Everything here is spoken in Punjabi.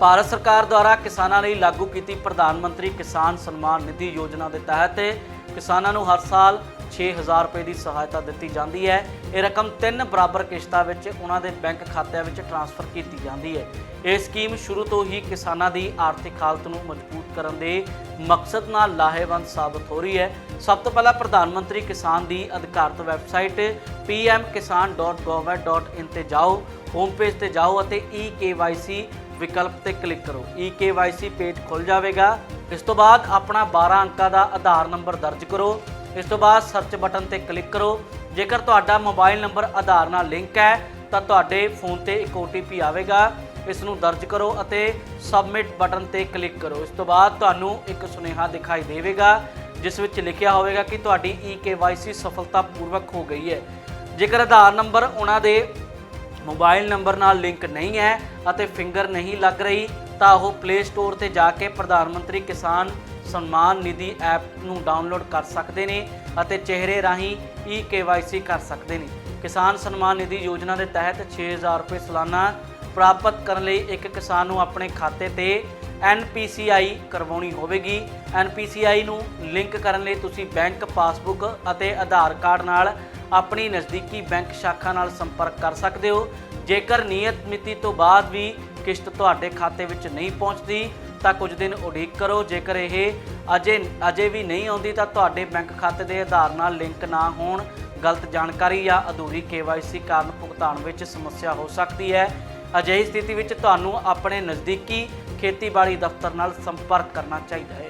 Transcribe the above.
ਭਾਰਤ ਸਰਕਾਰ ਦੁਆਰਾ ਕਿਸਾਨਾਂ ਲਈ ਲਾਗੂ ਕੀਤੀ ਪ੍ਰਧਾਨ ਮੰਤਰੀ ਕਿਸਾਨ ਸਨਮਾਨ ਨਿਧੀ ਯੋਜਨਾ ਦੇ ਤਹਿਤ ਕਿਸਾਨਾਂ ਨੂੰ ਹਰ ਸਾਲ 6000 ਰੁਪਏ ਦੀ ਸਹਾਇਤਾ ਦਿੱਤੀ ਜਾਂਦੀ ਹੈ। ਇਹ ਰਕਮ ਤਿੰਨ ਬਰਾਬਰ ਕਿਸ਼ਤਾਂ ਵਿੱਚ ਉਹਨਾਂ ਦੇ ਬੈਂਕ ਖਾਤਿਆਂ ਵਿੱਚ ਟ੍ਰਾਂਸਫਰ ਕੀਤੀ ਜਾਂਦੀ ਹੈ। ਇਹ ਸਕੀਮ ਸ਼ੁਰੂ ਤੋਂ ਹੀ ਕਿਸਾਨਾਂ ਦੀ ਆਰਥਿਕ ਹਾਲਤ ਨੂੰ ਮਜ਼ਬੂਤ ਕਰਨ ਦੇ ਮਕਸਦ ਨਾਲ ਲਾਹੇਵੰਦ ਸਾਬਤ ਹੋ ਰਹੀ ਹੈ। ਸਭ ਤੋਂ ਪਹਿਲਾਂ ਪ੍ਰਧਾਨ ਮੰਤਰੀ ਕਿਸਾਨ ਦੀ ਅਧਿਕਾਰਤ ਵੈਬਸਾਈਟ pmkisan.gov.in ਤੇ ਜਾਓ, ਹੋਮ ਪੇਜ ਤੇ ਜਾਓ ਅਤੇ eKYC ਵਿਕਲਪ ਤੇ ਕਲਿੱਕ ਕਰੋ। eKYC ਪੇਜ ਖੁੱਲ ਜਾਵੇਗਾ। ਇਸ ਤੋਂ ਬਾਅਦ ਆਪਣਾ 12 ਅੰਕਾਂ ਦਾ ਆਧਾਰ ਨੰਬਰ ਦਰਜ ਕਰੋ। ਇਸ ਤੋਂ ਬਾਅਦ ਸਰਚ ਬਟਨ ਤੇ ਕਲਿੱਕ ਕਰੋ। ਜੇਕਰ ਤੁਹਾਡਾ ਮੋਬਾਈਲ ਨੰਬਰ ਆਧਾਰ ਨਾਲ ਲਿੰਕ ਹੈ, ਤਾਂ ਤੁਹਾਡੇ ਫੋਨ ਤੇ ਇੱਕ OTP ਆਵੇਗਾ। ਇਸ ਨੂੰ ਦਰਜ ਕਰੋ ਅਤੇ ਸਬਮਿਟ ਬਟਨ ਤੇ ਕਲਿੱਕ ਕਰੋ। ਇਸ ਤੋਂ ਬਾਅਦ ਤੁਹਾਨੂੰ ਇੱਕ ਸੁਨੇਹਾ ਦਿਖਾਈ ਦੇਵੇਗਾ, ਜਿਸ ਵਿੱਚ ਲਿਖਿਆ ਹੋਵੇਗਾ ਕਿ ਤੁਹਾਡੀ eKYC ਸਫਲਤਾਪੂਰਵਕ ਹੋ ਗਈ ਹੈ। ਜੇਕਰ ਆਧਾਰ ਨੰਬਰ ਉਹਨਾਂ ਦੇ ਮੋਬਾਈਲ ਨੰਬਰ ਨਾਲ ਲਿੰਕ ਨਹੀਂ ਹੈ ਅਤੇ ਫਿੰਗਰ ਨਹੀਂ ਲੱਗ ਰਹੀ, ਤਾਂ ਉਹ ਪਲੇ ਸਟੋਰ ਤੇ ਜਾ ਕੇ ਪ੍ਰਧਾਨ ਮੰਤਰੀ ਕਿਸਾਨ ਸਨਮਾਨ ਨਿਧੀ ਐਪ ਨੂੰ ਡਾਊਨਲੋਡ ਕਰ ਸਕਦੇ ਨੇ ਅਤੇ ਚਿਹਰੇ ਰਾਹੀਂ ਈ eKYC ਕਰ ਸਕਦੇ ਨੇ। ਕਿਸਾਨ ਸਨਮਾਨ ਨਿਧੀ ਯੋਜਨਾ ਦੇ ਤਹਿਤ 6000 ਰੁਪਏ ਸਾਲਾਨਾ ਪ੍ਰਾਪਤ ਕਰਨ ਲਈ ਇੱਕ ਕਿਸਾਨ ਨੂੰ ਆਪਣੇ ਖਾਤੇ ਤੇ NPCI ਕਰਵਾਉਣੀ ਹੋਵੇਗੀ। NPCI ਨੂੰ ਲਿੰਕ ਕਰਨ ਲਈ ਤੁਸੀਂ ਬੈਂਕ ਪਾਸਬੁੱਕ ਅਤੇ ਆਧਾਰ ਕਾਰਡ ਨਾਲ ਆਪਣੀ ਨਜ਼ਦੀਕੀ ਬੈਂਕ ਸ਼ਾਖਾ ਨਾਲ ਸੰਪਰਕ ਕਰ ਸਕਦੇ ਹੋ। ਜੇਕਰ ਨਿਯਤ ਮਿਤੀ ਤੋਂ ਬਾਅਦ ਵੀ ਕਿਸ਼ਤ ਤੁਹਾਡੇ ਖਾਤੇ ਵਿੱਚ ਨਹੀਂ ਪਹੁੰਚਦੀ, ਤਾਂ ਕੁਝ ਦਿਨ ਉਡੀਕ ਕਰੋ। ਜੇਕਰ ਇਹ ਅਜੇ ਅਜੇ ਵੀ ਨਹੀਂ ਆਉਂਦੀ, ਤਾਂ ਤੁਹਾਡੇ ਬੈਂਕ ਖਾਤੇ ਦੇ ਆਧਾਰ ਨਾਲ ਲਿੰਕ ਨਾ ਹੋਣ, ਗਲਤ ਜਾਣਕਾਰੀ ਜਾਂ ਅਧੂਰੀ KYC ਕਾਰਨ ਭੁਗਤਾਨ ਵਿੱਚ ਸਮੱਸਿਆ ਹੋ ਸਕਦੀ ਹੈ। ਅਜਿਹੀ ਸਥਿਤੀ ਵਿੱਚ ਤੁਹਾਨੂੰ ਆਪਣੇ ਨਜ਼ਦੀਕੀ ਖੇਤੀਬਾੜੀ ਦਫ਼ਤਰ ਨਾਲ ਸੰਪਰਕ ਕਰਨਾ ਚਾਹੀਦਾ ਹੈ।